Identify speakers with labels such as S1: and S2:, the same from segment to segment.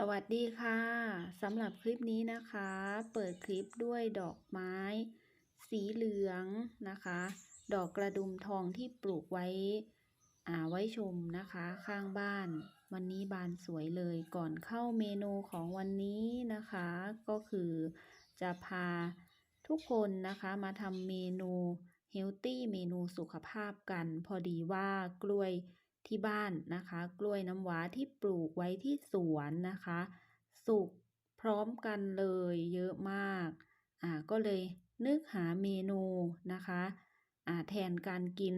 S1: สวัสดีค่ะสำหรับคลิปนี้นะคะ เปิดคลิปด้วยดอกไม้ สีเหลืองนะคะ ดอกกระดุมทองที่ปลูกไว้อ่าไว้ชมนะคะ ข้างบ้าน วันนี้บานสวยเลยก่อนเข้าเมนูของวันนี้นะคะ ก็คือจะพาทุกคนนะคะมาทำเมนูเฮลตี้เมนูสุขภาพกัน พอดีว่ากล้วย ที่บ้านนะคะ กล้วยน้ำว้าที่ปลูกไว้ที่สวนนะคะ สุกพร้อมกันเลยเยอะมากอ่าก็เลยนึกหาเมนูนะคะอ่าแทนการกิน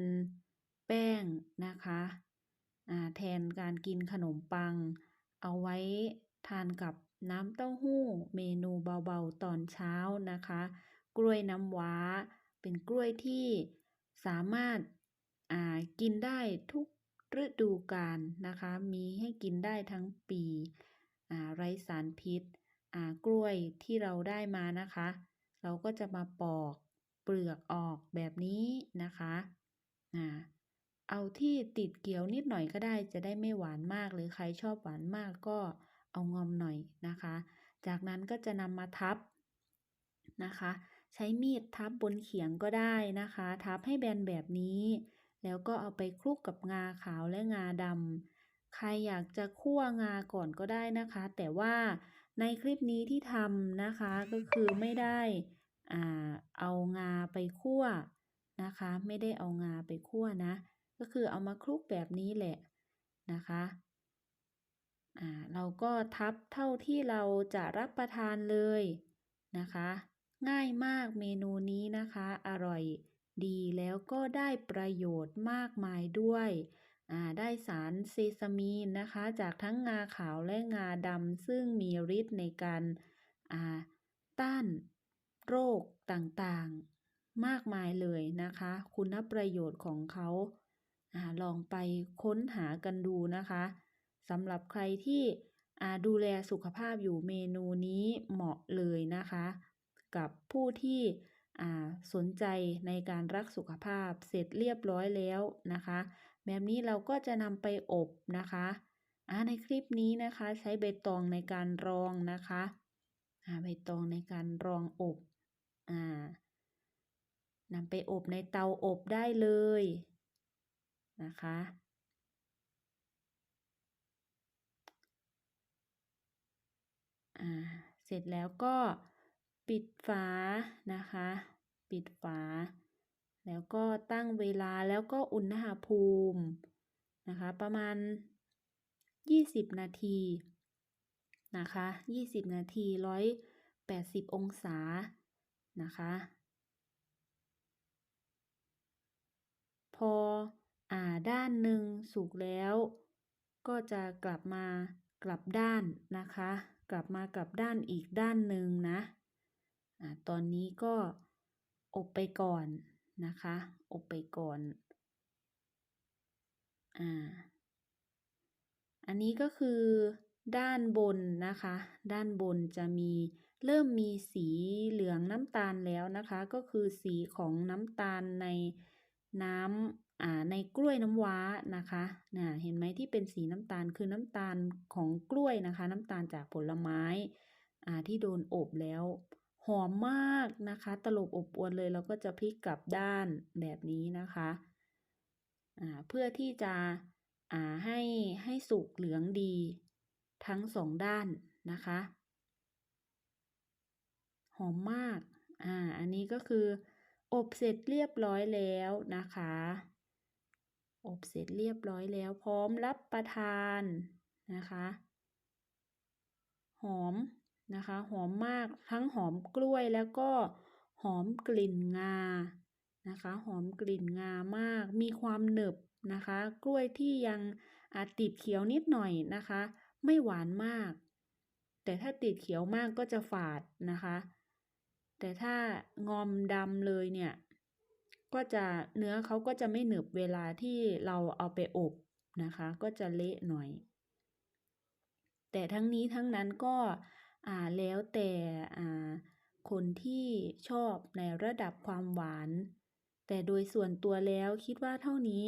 S1: แป้งนะคะอ่าแทนการกินขนมปัง เอาไว้ทานกับน้ำเต้าหู้เมนูเบาๆตอนเช้านะคะ กล้วยน้ำว้า เป็นกล้วยที่สามารถอ่ากินได้ทุก ฤดูกาลนะคะ มีให้กินได้ทั้งปีอ่าไร้สารพิษอ่ากล้วยที่เราได้มานะคะ เราก็จะมาปอกเปลือกออกแบบนี้นะคะอ่าเอาที่ติดเกี่ยวนิดหน่อยก็ได้จะได้ไม่หวานมากหรือใครชอบหวานมากก็เอางอมหน่อยนะคะ จากนั้นก็จะนำมาทับนะคะ ใช้มีดทับบนเขียงก็ได้นะคะ ทับให้แบนแบบนี้ แล้วก็เอาไปคลุกกับงาขาวและงาดำใครอยากจะคั่วงาก่อนก็ได้นะคะ แต่ว่าในคลิปนี้ที่ทำนะคะก็คือไม่ได้อ่าเอางาไปคั่วนะคะ ไม่ได้เอางาไปคั่วนะ ก็คือเอามาคลุกแบบนี้แหละนะคะอ่าเราก็ทับเท่าที่เราจะรับประทานเลยนะคะ ง่ายมากเมนูนี้นะคะ อร่อย ดีแล้วก็ได้ประโยชน์มากมายด้วยได้สารเซซามีนนะคะ จากทั้งงาขาวและงาดำซึ่งมีฤทธิ์ในการาต้านโรคต่างๆ มากมายเลยนะคะ คุณประโยชน์ของเขาอาลองไปค้นหากันดูนะคะสำหรับใครที่ดูแลสุขภาพอยู่เมนูนี้เหมาะเลยนะคะ กับผู้ที่ สนใจในการรักสุขภาพเสร็จเรียบร้อยแล้วนะคะ แบบนี้เราก็จะนำไปอบนะคะในคลิปนี้นะคะใช้ใบตองในการรองนะคะใบตองในการรองอบอนำไปอบในเตาอบได้เลยนะคะ เสร็จแล้วก็ ปิดฝานะคะ ปิดฝา แล้วก็ตั้งเวลาแล้วก็อุณหภูมินะคะ ประมาณ 20 นาทีนะคะ 20 นาที 180 องศานะคะพออ่าด้านหนึ่งสุกแล้ว ก็จะกลับมากลับด้านนะคะ กลับมากลับด้านอีกด้านหนึ่งนะ อตอนนี้ก็อบไปก่อนนะคะ อบไปก่อนอ่าอันนี้ก็คือด้านบนนะคะ ด้านบนจะมีเริ่มมีสีเหลืองน้ำตาลแล้วนะคะ ก็คือสีของน้ำตาลในน้ำอ่าในกล้วยน้ำว้านะคะน่ะเห็นไหมที่เป็นสีน้ำตาลคือน้ำตาลของกล้วยนะคะ น้ำตาลจากผลไม้อ่าที่โดนอบแล้ว หอมมากนะคะ ตลบอบอวนเลยเราก็จะพลิกกลับด้านแบบนี้นะคะเพื่อที่จะให้ให้สุกเหลืองดีทั้งสองด้านนะคะ หอมมากอ่าอันนี้ก็คือ อบเสร็จเรียบร้อยแล้วนะคะ อบเสร็จเรียบร้อยแล้วพร้อมรับประทานนะคะ หอม นะคะ หอมมากทั้งหอมกล้วยแล้วก็หอมกลิ่นงานะคะ หอมกลิ่นงามาก มีความหนึบนะคะ กล้วยที่ยังอาติดเขียวนิดหน่อยนะคะ ไม่หวานมาก แต่ถ้าติดเขียวมากก็จะฝาดนะคะ แต่ถ้างอมดำเลยเนี่ยก็จะเนื้อเขาก็จะไม่หนึบเวลาที่เราเอาไปอบนะคะ ก็จะเละหน่อย แต่ทั้งนี้ทั้งนั้นก็ อ่าแล้วแต่อ่าคนที่ชอบในระดับความหวาน แต่โดยส่วนตัวแล้วคิดว่าเท่านี้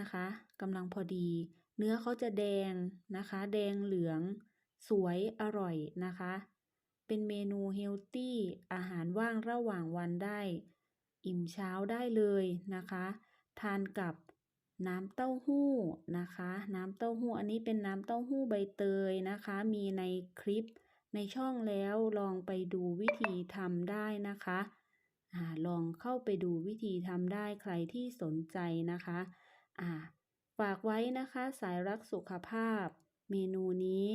S1: นะคะกำลังพอดี เนื้อเขาจะแดงนะคะ แดงเหลือง สวยอร่อยนะคะ เป็นเมนูเฮลตี้อาหารว่างระหว่างวันได้ อิ่มเช้าได้เลยนะคะ ทานกับน้ำเต้าหู้นะคะ น้ำเต้าหู้อันนี้เป็นน้ำเต้าหู้ใบเตยนะคะ มีในคลิป ในช่องแล้วลองไปดูวิธีทำได้นะคะอ่าลองเข้าไปดูวิธีทำได้ใครที่สนใจนะคะอ่าฝากไว้นะคะสายรักสุขภาพ เมนูนี้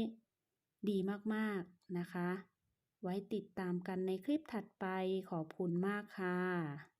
S1: ดีมากๆนะคะ ไว้ติดตามกันในคลิปถัดไปขอบคุณมากค่ะ